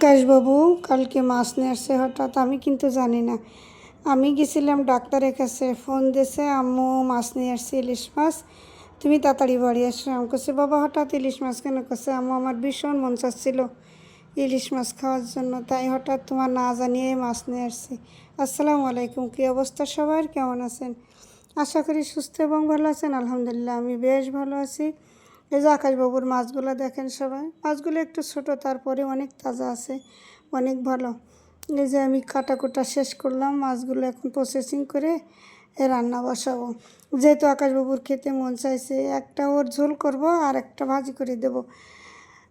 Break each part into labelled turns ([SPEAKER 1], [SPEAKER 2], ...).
[SPEAKER 1] আকাশবাবু কালকে মাছ নিয়ে আসছে হঠাৎ, আমি কিন্তু জানি না। আমি গেছিলাম ডাক্তারের কাছে, ফোন দিয়েছে, আম্মু, মাছ নিয়ে আসছে, ইলিশ মাছ। তুমি তাড়াতাড়ি বাড়ি আসো আমি কাছে বাবা, হঠাৎ ইলিশ মাছ কেন? কাছে আম্মু, আমার ভীষণ মন চাচ্ছিল ইলিশ মাছ খাওয়ার জন্য, তাই হঠাৎ তোমার না জানিয়ে মাছ নিয়ে আসছি। আসসালামু আলাইকুম, কী অবস্থা সবার? কেমন আছেন? আশা করি সুস্থ এবং ভালো আছেন, আলহামদুলিল্লাহ, আমি বেশ ভালো আছি। এই যে আকাশবাবুর মাছগুলো দেখেন সবাই। মাছগুলো একটু ছোট, তারপরে অনেক তাজা আছে, অনেক ভালো। এই যে আমি কাটা কুটা শেষ করলাম, মাছগুলো এখন প্রসেসিং করে রান্না বসাবো। যেহেতু আকাশবাবুর খেতে মন চাইছে, একটা ওর ঝোল করব আর একটা ভাজি করে দেব।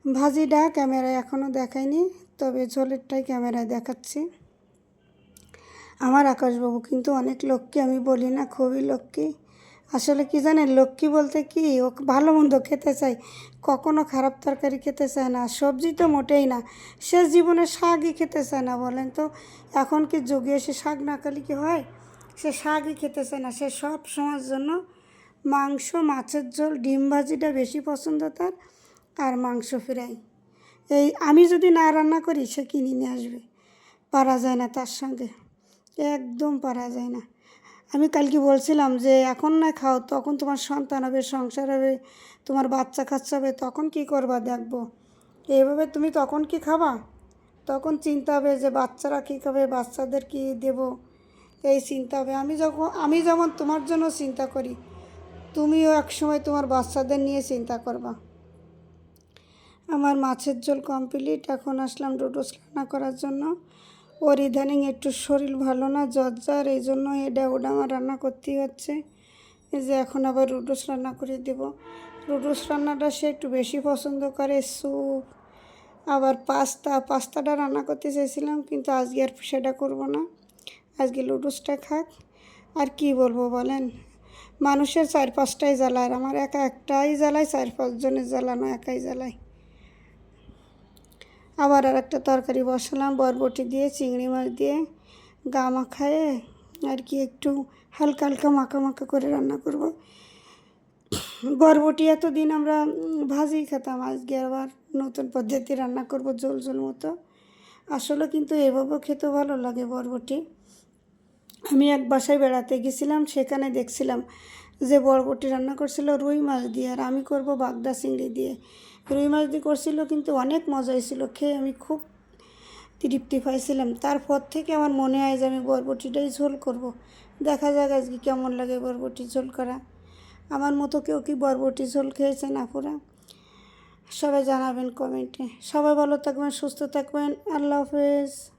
[SPEAKER 1] ভাজিটা ক্যামেরায় এখনও দেখাইনি, তবে ঝোলেরটাই ক্যামেরায় দেখাচ্ছি। আমার আকাশবাবু কিন্তু অনেক লক্ষ্মী, আমি বলি না খুবই লক্ষ্মী। আসলে কি জানেন, লক্ষ্মী বলতে কি, ও ভালো মন্দ খেতে চাই কখনো খারাপ তরকারি খেতে চায় না, সবজি তো মোটেই না, সে জীবনে শাকই খেতে চায় না, বলেন তো। এখন কি যুগে এসে শাক না খেলে কি হয়? সে শাকই খেতে চায় না, সে সব সময়ের জন্য মাংস, মাছের ঝোল, ডিম ভাজিটা বেশি পছন্দ তার, আর মাংস ফ্রাই। এই আমি যদি না রান্না করি, সে কিনে নিয়ে আসবে? পারা যায় না তার সঙ্গে, একদম পারা যায় না। আমি কালকে বলছিলাম যে, এখন না খাও, তখন তোমার সন্তান হবে, সংসার হবে, তোমার বাচ্চা কাচ্চা হবে, তখন কি করবা দেখব? এইভাবে তুমি তখন কি খাবা? তখন চিন্তা হবে যে, বাচ্চারা কী খাবে, বাচ্চাদের কি দেব? এই চিন্তা হবে। আমি যখন, আমি যেমন তোমার জন্য চিন্তা করি, তুমিও একসময় তোমার বাচ্চাদের নিয়ে চিন্তা করবা। আমার মাছের ঝোল কমপ্লিট এখন আসলাম ডুডুস রান্না করার জন্য। ওর ইদানিং একটু শরীর ভালো না, জ্বর এই জন্য এটা ওটা আমার রান্না করতেই হচ্ছে। এই যে এখন আবার রুডুস রান্না করে দেব। রুডুস রান্নাটা সে একটু বেশি পছন্দ করে, স্যুপ, আবার পাস্তা। পাস্তাটা রান্না করতে চাইছিলাম কিন্তু আজকে আর সেটা করব না। আজকে লুডুসটা খাক। আর কি বলব বলেন? মানুষের চার পাঁচটাই জ্বালায় আমার একা একটাই জ্বালায়, চার পাঁচজনের জ্বালানো একাই জ্বালায়। আবার আর একটা তরকারি বসালাম, বরবটি দিয়ে, চিংড়ি মাছ দিয়ে, গা মাখায়ে, আর কি একটু হালকা হালকা মাখা মাখা করে রান্না করব। বরবটি এতদিন আমরা ভাজি খেতাম, আজকে আবার নতুন পদ্ধতি রান্না করব ঝোল ঝোল মতো। আসলে কিন্তু এভাবেও খেতে ভালো লাগে বরবটি। আমি এক বাসায় বেড়াতে গেছিলাম, সেখানে দেখছিলাম যে বরবটি রান্না করছিল রুই মাছ দিয়ে আর আমি করব বাগদা চিংড়ি দিয়ে। রুই মাছ দিয়ে করছিল কিন্তু অনেক মজা হয়েছিল খেয়ে আমি খুব তৃপ্তি পাইছিলাম। তারপর থেকে আমার মনে হয় যে আমি বরবটিটাই ঝোল করব। দেখা যাক আজকে কেমন লাগে বরবটি ঝোল করা। আমার মতো কেউ কি বরবটি ঝোল খেয়েছেন আপুরা সবাই জানাবেন কমেন্টে। সবাই ভালো থাকবেন, সুস্থ থাকবেন। আল্লাহ হাফেজ।